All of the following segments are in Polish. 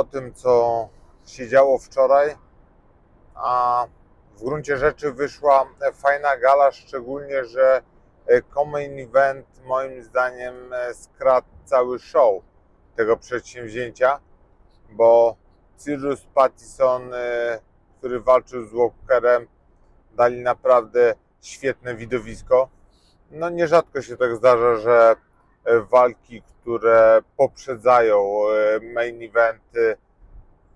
o tym, co się działo wczoraj, a w gruncie rzeczy wyszła fajna gala, szczególnie, że Common Event moim zdaniem e, skradł cały show tego przedsięwzięcia, bo Cyrus Pattison, e, który walczył z Walkerem, dali naprawdę świetne widowisko. No nierzadko się tak zdarza, że e, walki, które poprzedzają e, main eventy,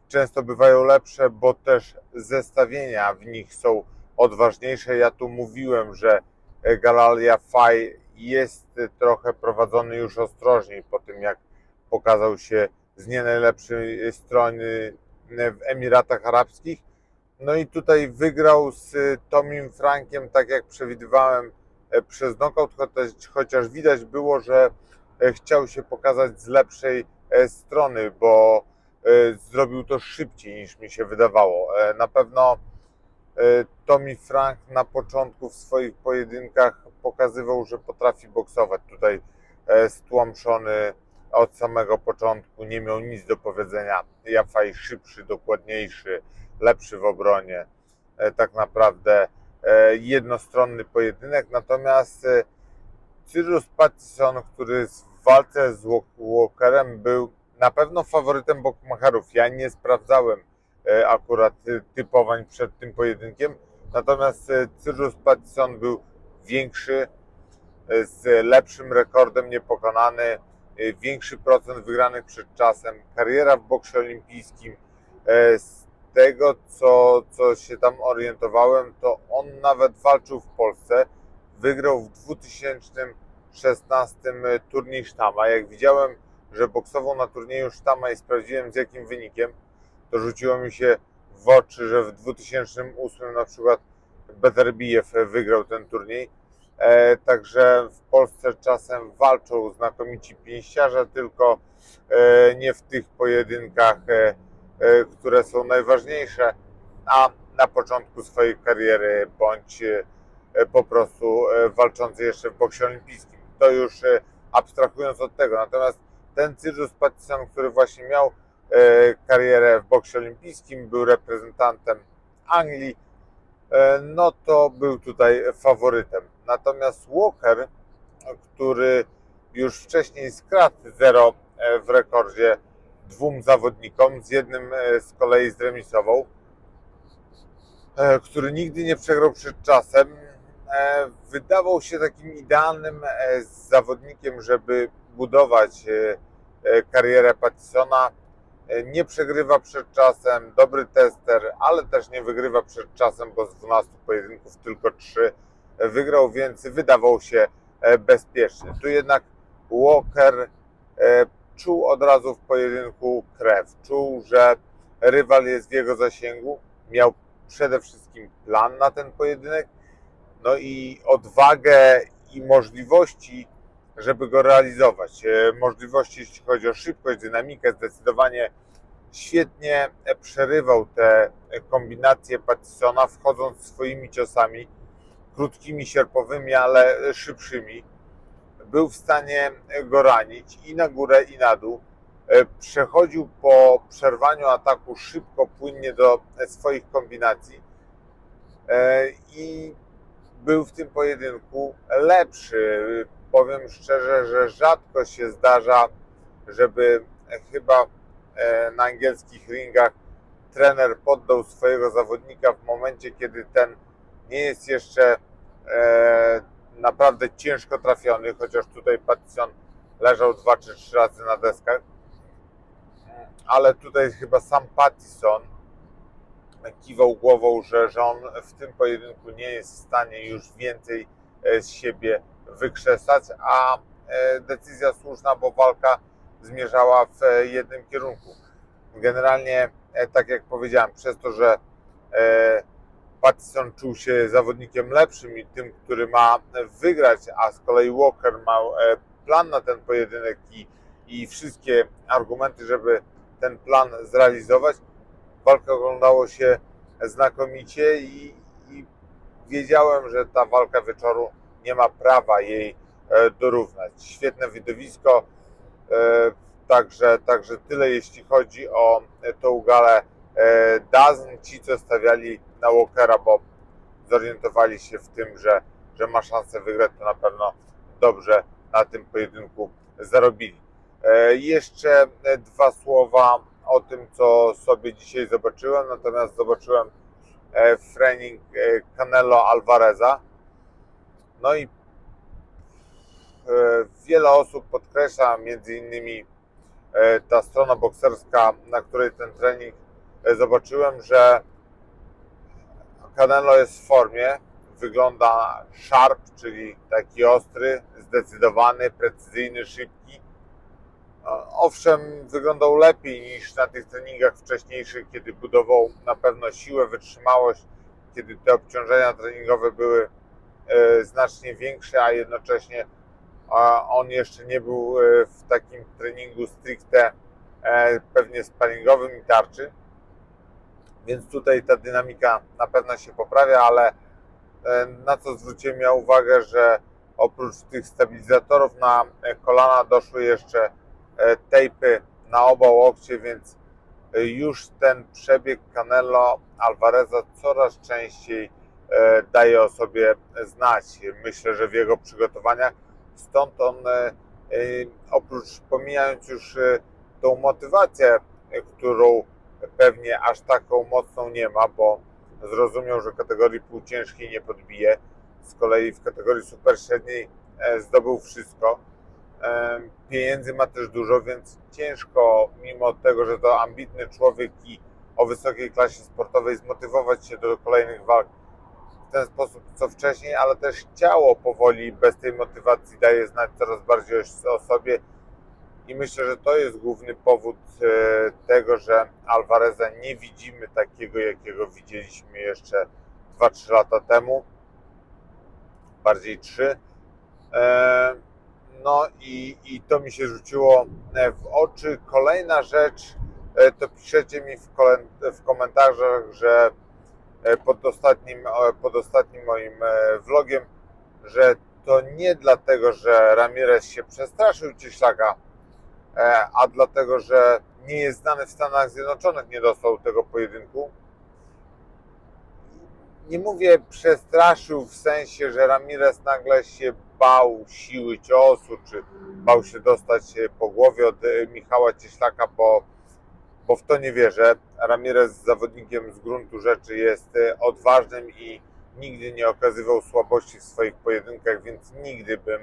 często bywają lepsze, bo też zestawienia w nich są odważniejsze. Ja tu mówiłem, że e, Galalia Faj jest e, trochę prowadzony już ostrożniej po tym, jak pokazał się z nie najlepszej strony e, w Emiratach Arabskich. No i tutaj wygrał z e, Tomim Frankiem, tak jak przewidywałem, e, przez knockout, chociaż, widać było, że e, chciał się pokazać z lepszej e, strony, bo e, zrobił to szybciej niż mi się wydawało. E, Na pewno e, Tommy Frank na początku w swoich pojedynkach pokazywał, że potrafi boksować. Tutaj e, stłamszony od samego początku, nie miał nic do powiedzenia. Jafaj szybszy, dokładniejszy, lepszy w obronie. E, Tak naprawdę e, jednostronny pojedynek. Natomiast e, Cyrus Pattison, który w walce z Walk- Walkerem był na pewno faworytem bookmacherów. Ja nie sprawdzałem e, akurat e, typowań przed tym pojedynkiem. Natomiast e, Cyrus Pattison był większy, e, z lepszym rekordem niepokonany, e, większy procent wygranych przed czasem, kariera w boksie olimpijskim. E, Z tego, co, co się tam orientowałem, to on nawet walczył w Polsce. Wygrał w 2016 turniej Sztama. Jak widziałem, że boksował na turnieju Sztama i sprawdziłem z jakim wynikiem, to rzuciło mi się w oczy, że w 2008 na przykład Beterbijew wygrał ten turniej. E, także w Polsce czasem walczą znakomici pięściarze, tylko e, nie w tych pojedynkach, e, e, które są najważniejsze, a na początku swojej kariery bądź e, po prostu e, walczący jeszcze w boksie olimpijskim. To już e, abstrahując od tego. Natomiast ten Cyrus Pattison, który właśnie miał e, karierę w boksie olimpijskim, był reprezentantem Anglii, e, no to był tutaj faworytem. Natomiast Walker, który już wcześniej skradł zero e, w rekordzie dwóm zawodnikom, z jednym e, z kolei zremisował, e, który nigdy nie przegrał przed czasem, e, wydawał się takim idealnym zawodnikiem, żeby budować karierę Pattisona. Nie przegrywa przed czasem, dobry tester, ale też nie wygrywa przed czasem, bo z 12 pojedynków tylko 3 wygrał, więc wydawał się bezpieczny. Tu jednak Walker czuł od razu w pojedynku krew, czuł, że rywal jest w jego zasięgu, miał przede wszystkim plan na ten pojedynek, no i odwagę i możliwości, żeby go realizować. E, Możliwości, jeśli chodzi o szybkość, dynamikę, zdecydowanie świetnie przerywał te kombinacje Pattisona, wchodząc swoimi ciosami, krótkimi, sierpowymi, ale szybszymi. Był w stanie go ranić i na górę, i na dół. E, Przechodził po przerwaniu ataku szybko, płynnie do swoich kombinacji E, i był w tym pojedynku lepszy. Powiem szczerze, że rzadko się zdarza, żeby chyba e, na angielskich ringach trener poddał swojego zawodnika w momencie, kiedy ten nie jest jeszcze naprawdę ciężko trafiony, chociaż tutaj Pattison leżał dwa czy trzy razy na deskach. Ale tutaj chyba sam Pattison kiwał głową, że, że on w tym pojedynku nie jest w stanie już więcej e, z siebie wykrzesać, a e, decyzja słuszna, bo walka zmierzała w e, jednym kierunku. Generalnie, tak jak powiedziałem, przez to, że Pattison czuł się zawodnikiem lepszym i tym, który ma wygrać, a z kolei Walker miał e, plan na ten pojedynek i, i wszystkie argumenty, żeby ten plan zrealizować, walka oglądało się znakomicie i, i wiedziałem, że ta walka wieczoru nie ma prawa jej e, dorównać. Świetne widowisko. E, Także, także tyle jeśli chodzi o tą galę Dazn. Ci, co stawiali na Walkera, bo zorientowali się w tym, że, że ma szansę wygrać, to na pewno dobrze na tym pojedynku zarobili. E, Jeszcze e, dwa słowa o tym, co sobie dzisiaj zobaczyłem. Natomiast zobaczyłem e, trening e, Canelo Alvareza. No i e, wiele osób podkreśla, między innymi e, ta strona bokserska, na której ten trening e, zobaczyłem, że Canelo jest w formie, wygląda sharp, czyli taki ostry, zdecydowany, precyzyjny, szybki. E, Owszem, wyglądał lepiej niż na tych treningach wcześniejszych, kiedy budował na pewno siłę, wytrzymałość, kiedy te obciążenia treningowe były e, znacznie większe, a jednocześnie on jeszcze nie był e, w takim treningu stricte pewnie sparingowym i tarczy. Więc tutaj ta dynamika na pewno się poprawia, ale e, na co zwróciłem ja uwagę, że oprócz tych stabilizatorów na e, kolana doszły jeszcze e, tejpy na oba łokcie, więc już ten przebieg Canelo Alvareza coraz częściej daje o sobie znać. Myślę, że w jego przygotowaniach stąd on oprócz pomijając już tą motywację, którą pewnie aż taką mocną nie ma, bo zrozumiał, że kategorii półciężkiej nie podbije. Z kolei w kategorii super średniej e, zdobył wszystko. E, Pieniędzy ma też dużo, więc ciężko, mimo tego, że to ambitny człowiek i o wysokiej klasie sportowej, zmotywować się do kolejnych walk w ten sposób co wcześniej, ale też ciało powoli bez tej motywacji daje znać coraz bardziej o- o sobie i myślę, że to jest główny powód e, tego, że Alvareza nie widzimy takiego, jakiego widzieliśmy jeszcze 2-3 lata temu, bardziej 3. E, No i, i to mi się rzuciło e, w oczy. Kolejna rzecz, to piszecie mi w, komentarzach, że pod ostatnim, pod ostatnim moim vlogiem, że to nie dlatego, że Ramirez się przestraszył Cieślaka, a dlatego, że nie jest znany w Stanach Zjednoczonych, nie dostał tego pojedynku. Nie mówię przestraszył w sensie, że Ramirez nagle się bał siły ciosu, czy bał się dostać e, po głowie od e, Michała Cieślaka, bo, bo w to nie wierzę. Ramirez zawodnikiem z gruntu rzeczy jest e, odważnym i nigdy nie okazywał słabości w swoich pojedynkach, więc nigdy bym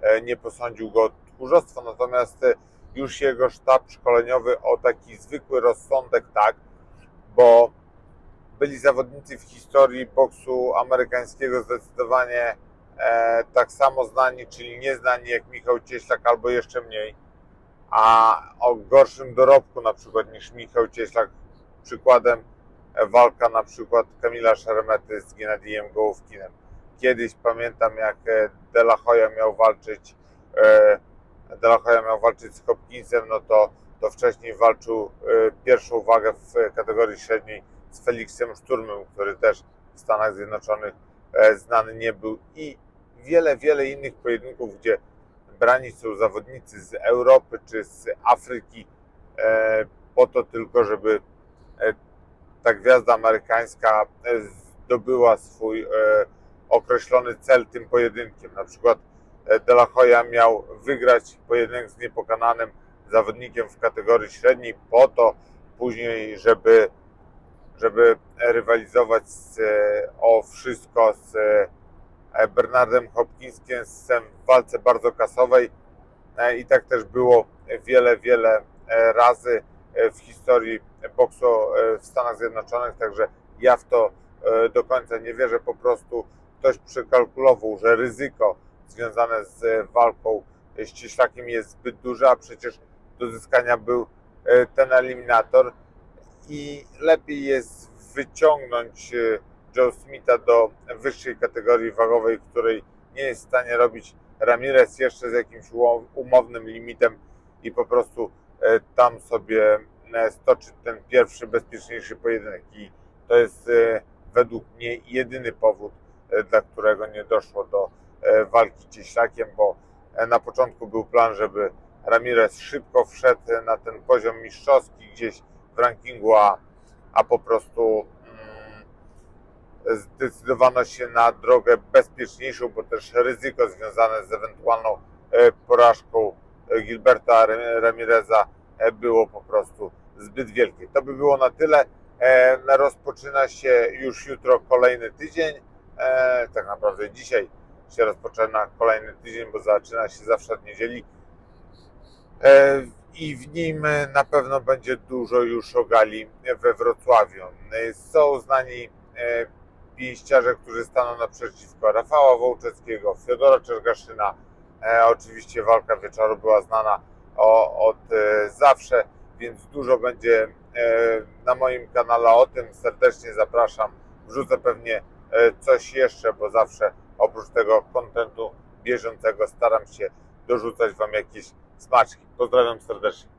e, nie posądził go o tchórzostwo. Natomiast e, już jego sztab szkoleniowy o taki zwykły rozsądek, tak, bo byli zawodnicy w historii boksu amerykańskiego zdecydowanie e, tak samo znani, czyli nieznani jak Michał Cieślak albo jeszcze mniej, a o gorszym dorobku na przykład niż Michał Cieślak. Przykładem e, walka na przykład Kamila Szermety z Gennadijem Gołówkinem. Kiedyś pamiętam jak e, De La Hoya miał walczyć e, De La Hoya miał walczyć z Hopkinsem, no to, to wcześniej walczył e, pierwszą wagę w kategorii średniej z Felixem Szturmem, który też w Stanach Zjednoczonych e, znany nie był i wiele, wiele innych pojedynków, gdzie brani są zawodnicy z Europy czy z Afryki e, po to tylko, żeby e, ta gwiazda amerykańska zdobyła swój określony cel tym pojedynkiem. Na przykład De La Hoya miał wygrać pojedynek z niepokananym zawodnikiem w kategorii średniej po to później, żeby żeby rywalizować z, e, o wszystko z e, Bernardem Hopkinskiem w walce bardzo kasowej. E, i tak też było wiele, wiele e, razy e, w historii boksu e, w Stanach Zjednoczonych, także ja w to e, do końca nie wierzę, po prostu ktoś przekalkulował, że ryzyko związane z e, walką z Cieślakiem jest zbyt duże, a przecież do zyskania był e, ten eliminator i lepiej jest wyciągnąć e, Joe Smitha do wyższej kategorii wagowej, której nie jest w stanie robić Ramirez jeszcze z jakimś umo- umownym limitem i po prostu e, tam sobie e, stoczyć ten pierwszy, bezpieczniejszy pojedynek. I to jest e, według mnie jedyny powód, e, dla którego nie doszło do e, walki z Cieślakiem, bo e, na początku był plan, żeby Ramirez szybko wszedł na ten poziom mistrzowski gdzieś w rankingu, a, a po prostu mm, zdecydowano się na drogę bezpieczniejszą, bo też ryzyko związane z ewentualną e, porażką e, Gilberta Ra- Ramireza e, było po prostu zbyt wielkie. To by było na tyle. E, Rozpoczyna się już jutro kolejny tydzień. E, Tak naprawdę dzisiaj się rozpoczyna kolejny tydzień, bo zaczyna się zawsze od niedzieli. E, I w nim na pewno będzie dużo już o gali we Wrocławiu. E, Są znani e, pięściarze, którzy staną naprzeciwko Rafała Wołczewskiego, Fiodora Czergaszyna. Oczywiście walka wieczoru była znana od zawsze, więc dużo będzie na moim kanale o tym. Serdecznie zapraszam. Wrzucę pewnie coś jeszcze, bo zawsze oprócz tego kontentu bieżącego staram się dorzucać Wam jakieś smaczki. Pozdrawiam serdecznie.